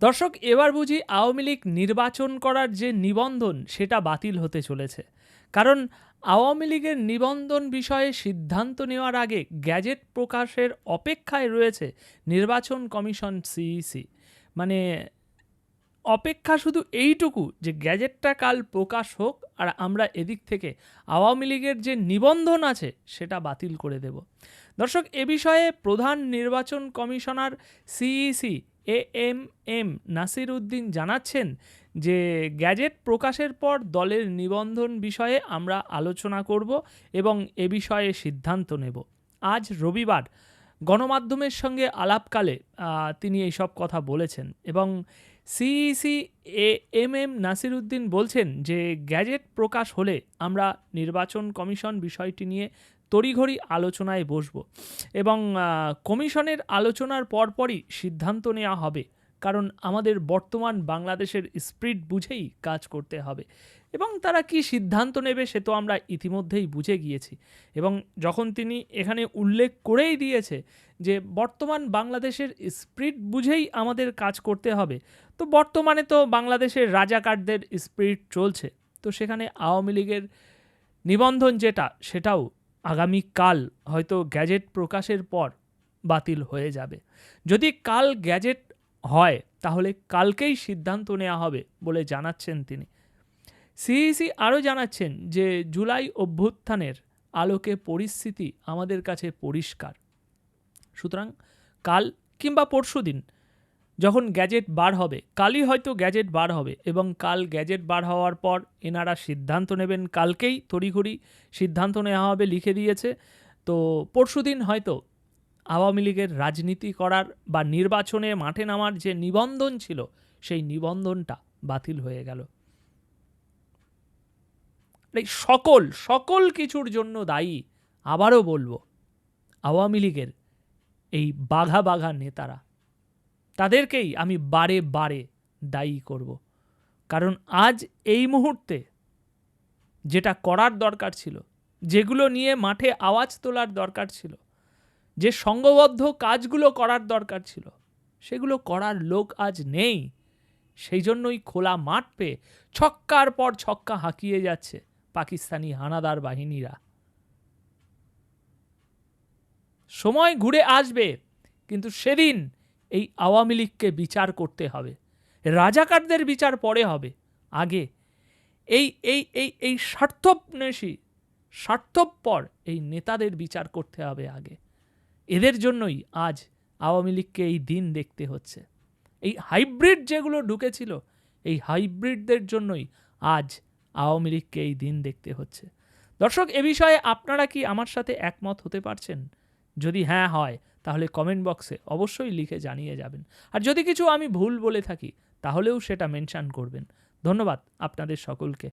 দর্শক, এবার বুঝি আওয়ামী লীগ নির্বাচন করার যে নিবন্ধন, সেটা বাতিল হতে চলেছে। কারণ আওয়ামী লীগের নিবন্ধন বিষয়ে সিদ্ধান্ত নেওয়ার আগে গ্যাজেট প্রকাশের অপেক্ষায় রয়েছে নির্বাচন কমিশন সিইসি। মানে অপেক্ষা শুধু এইটুকু যে গ্যাজেটটা কাল প্রকাশ হোক আর আমরা এদিক থেকে আওয়ামী লীগের যে নিবন্ধন আছে, সেটা বাতিল করে দেব। দর্শক, এ বিষয়ে প্রধান নির্বাচন commissioner CEC A M M Nasir Uddin জানাচ্ছেন যে গ্যাজেট প্রকাশের পর দলের নিবন্ধন বিষয়ে আমরা আলোচনা করব এবং এ বিষয়ে সিদ্ধান্ত নেব। আজ রবিবার গণমাধ্যমের সঙ্গে আলাপকালে তিনি এইসব কথা বলেছেন এবং CEC A M M Nasir Uddin বলছেন যে, গ্যাজেট প্রকাশ হলে আমরা নির্বাচন কমিশন বিষয়টি নিয়ে তড়িঘড়ি আলোচনায় বসব এবং কমিশনের আলোচনার পরপরই সিদ্ধান্ত নেওয়া হবে। কারণ আমাদের বর্তমান বাংলাদেশের স্পিরিট বুঝেই কাজ করতে হবে। এবং তারা কি সিদ্ধান্ত নেবে সে তো আমরা ইতিমধ্যেই বুঝে গিয়েছি। এবং যখন তিনি এখানে উল্লেখ করেই দিয়েছে যে বর্তমান বাংলাদেশের স্পিরিট বুঝেই আমাদের কাজ করতে হবে, তো বর্তমানে তো বাংলাদেশের রাজাকারদের স্পিরিট চলছে। তো সেখানে আওয়ামী লীগের নিবন্ধন যেটা, সেটাও আগামীকাল হয়তো গ্যাজেট প্রকাশের পর বাতিল হয়ে যাবে। যদি কাল গ্যাজেট হয়, তাহলে কালকেই সিদ্ধান্ত নেওয়া হবে বলে জানাচ্ছেন তিনি। সিইসি আরও জানাচ্ছেন যে জুলাই অভ্যুত্থানের আলোকে পরিস্থিতি আমাদের কাছে পরিষ্কার। সুতরাং কাল কিংবা পরশু দিন যখন গ্যাজেট বার হবে, কালই হয়তো গ্যাজেট বার হবে এবং কাল গ্যাজেট বার হওয়ার পর এনারা সিদ্ধান্ত নেবেন, কালকেই তড়িঘড়ি সিদ্ধান্ত নেওয়া হবে লিখে দিয়েছে। তো পরশু দিন হয়তো আওয়ামী লীগের রাজনীতি করার বা নির্বাচনে মাঠে নামার যে নিবন্ধন ছিল, সেই নিবন্ধনটা বাতিল হয়ে গেল। এই সকল সকল কিছুর জন্য দায়ী, আবারও বলব, আওয়ামী লীগের এই বাঘা বাঘা নেতারা, তাদেরকেই আমি বারে বারে দায়ী করব। কারণ আজ এই মুহূর্তে যেটা করার দরকার ছিল, যেগুলো নিয়ে মাঠে আওয়াজ তোলার দরকার ছিল যে সঙ্গবদ্ধ কাজগুলো করার দরকার ছিল, সেগুলো করার লোক আজ নেই। সেই জন্যই খোলা মাঠ পেয়ে ছক্কার পর ছক্কা হাঁকিয়ে যাচ্ছে পাকিস্তানি হানাদার বাহিনীরা। সময় ঘুরে আসবে, কিন্তু সেদিন এই আওয়ামী লীগকে বিচার করতে হবে। রাজাকারদের বিচার পরে হবে। আগে এই এই এই এই স্বার্থনেশী স্বার্থপর এই নেতাদের বিচার করতে হবে আগে। এদের জন্যই আজ আওয়ামী লীগকে এই দিন দেখতে হচ্ছে। এই হাইব্রিড যেগুলো ঢুকেছিল, এই হাইব্রিডদের জন্যই আজ আওয়ামী লীগকে এই দিন দেখতে হচ্ছে। দর্শক, এ বিষয়ে আপনারা কি আমার সাথে একমত হতে পারছেন? যদি হ্যাঁ হয়, তাহলে কমেন্ট বক্সে অবশ্যই লিখে জানিয়ে যাবেন। আর যদি কিছু আমি ভুল বলে থাকি, তাহলেও সেটা মেনশন করবেন। ধন্যবাদ আপনাদের সকলকে।